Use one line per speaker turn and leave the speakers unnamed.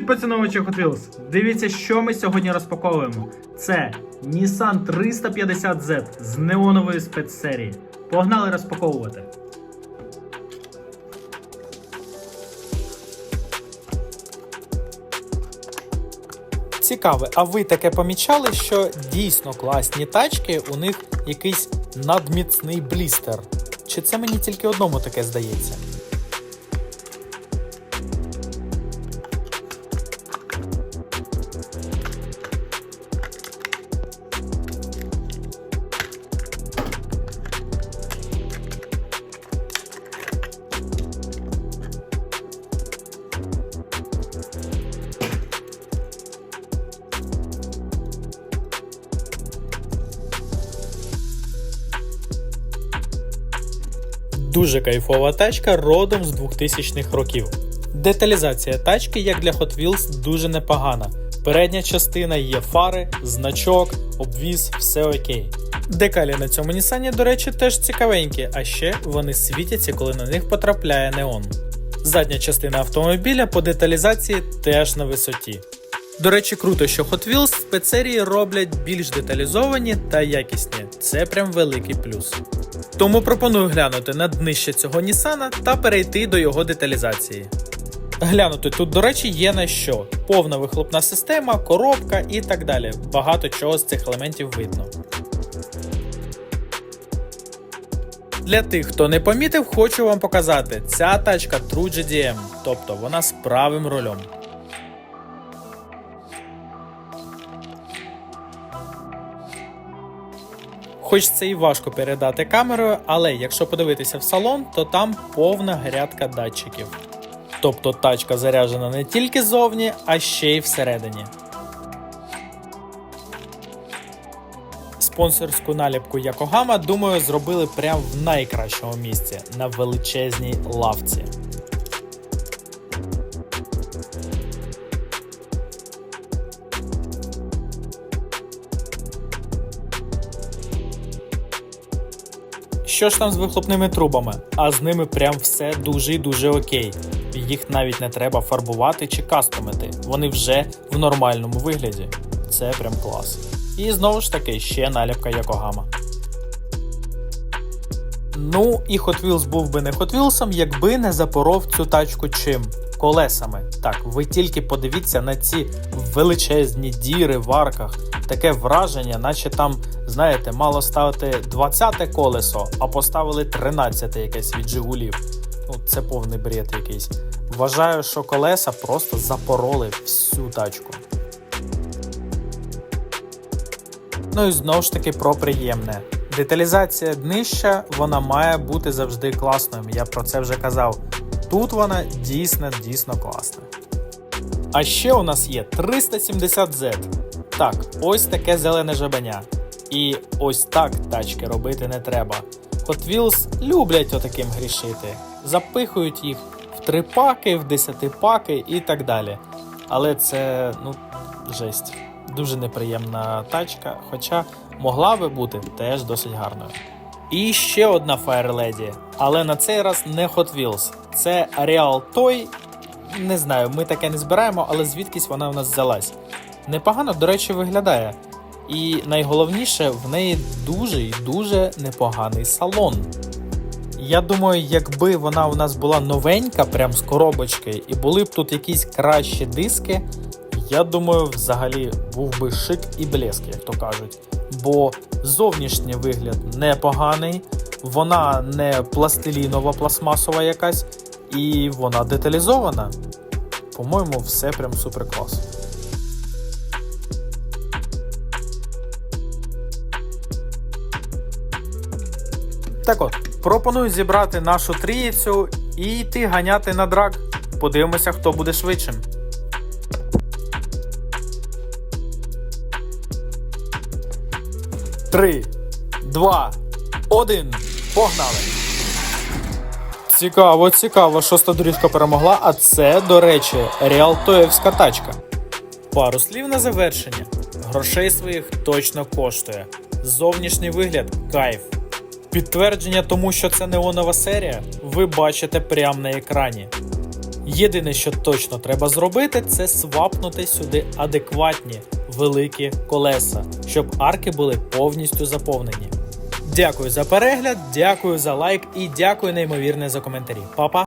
Привіт, поціновувачі Hot Wheels! Дивіться, що ми сьогодні розпаковуємо. Це Nissan 350Z з неонової спецсерії. Погнали розпаковувати.
Цікаве, а ви таке помічали, що дійсно класні тачки, у них якийсь надміцний блістер? Чи це мені тільки одному таке здається? Дуже кайфова тачка родом з 2000-х років. Деталізація тачки, як для Hot Wheels, дуже непогана. Передня частина є фари, значок, обвіз, все окей. Декалі на цьому Нісані, до речі, теж цікавенькі, а ще вони світяться, коли на них потрапляє неон. Задня частина автомобіля по деталізації теж на висоті. До речі, круто, що Hot Wheels в спецсерії роблять більш деталізовані та якісні. Це прям великий плюс. Тому пропоную глянути на днище цього Нісана та перейти до його деталізації. Глянути тут, до речі, є на що: повна вихлопна система, коробка і так далі. Багато чого з цих елементів видно. Для тих, хто не помітив, хочу вам показати: ця тачка True GDM, тобто вона з правим рулем. Хоч це і важко передати камерою, але якщо подивитися в салон, то там повна грядка датчиків. Тобто тачка заряджена не тільки ззовні, а ще й всередині. Спонсорську наліпку Якогама, думаю, зробили прямо в найкращому місці на величезній лавці. Що ж там з вихлопними трубами? А з ними прям все дуже і дуже окей. Їх навіть не треба фарбувати чи кастомити. Вони вже в нормальному вигляді. Це прям клас. І знову ж таки ще наліпка Якогама. Ну і Hot Wheels був би не Hot Wheels, якби не запоров цю тачку чим? Колесами. Так, ви тільки подивіться на ці величезні діри в арках. Таке враження, наче там, знаєте, мало ставити 20-те колесо, а поставили 13-те якесь від Жигулів. Ну, це повний бред якийсь. Вважаю, що колеса просто запороли всю тачку. Ну і знову ж таки про приємне. Деталізація днища вона має бути завжди класною. Я про це вже казав. Тут вона дійсно дійсно класна. А ще у нас є 370Z. Так, ось таке зелене жабеня. І ось так тачки робити не треба. Hot Wheels люблять отаким грішити. Запихують їх в три паки, в десяти паки і так далі. Але це, ну, жесть. Дуже неприємна тачка, хоча могла би бути теж досить гарною. І ще одна Fire але на цей раз не Hot Wheels. Це Real Toy. Не знаю, ми таке не збираємо, але звідкись вона в нас взялась. Непогано, до речі, виглядає. І найголовніше, в неї дуже і дуже непоганий салон. Я думаю, якби вона у нас була новенька, прям з коробочки, і були б тут якісь кращі диски, я думаю, взагалі був би шик і блеск, як то кажуть. Бо зовнішній вигляд непоганий, вона не пластилінова пластмасова якась, і вона деталізована. По-моєму, все прям супер клас. Так от, пропоную зібрати нашу трієцю і йти ганяти на драк. Подивимося, хто буде швидшим. Три, два, один. Погнали! Цікаво, цікаво, шоста доріжка перемогла, а це, до речі, реалтоївська тачка. Пару слів на завершення. Грошей своїх точно коштує. Зовнішній вигляд кайф. Підтвердження тому, що це неонова серія, ви бачите прямо на екрані. Єдине, що точно треба зробити, це свапнути сюди адекватні великі колеса, щоб арки були повністю заповнені. Дякую за перегляд, дякую за лайк і дякую неймовірне за коментарі. Па-па!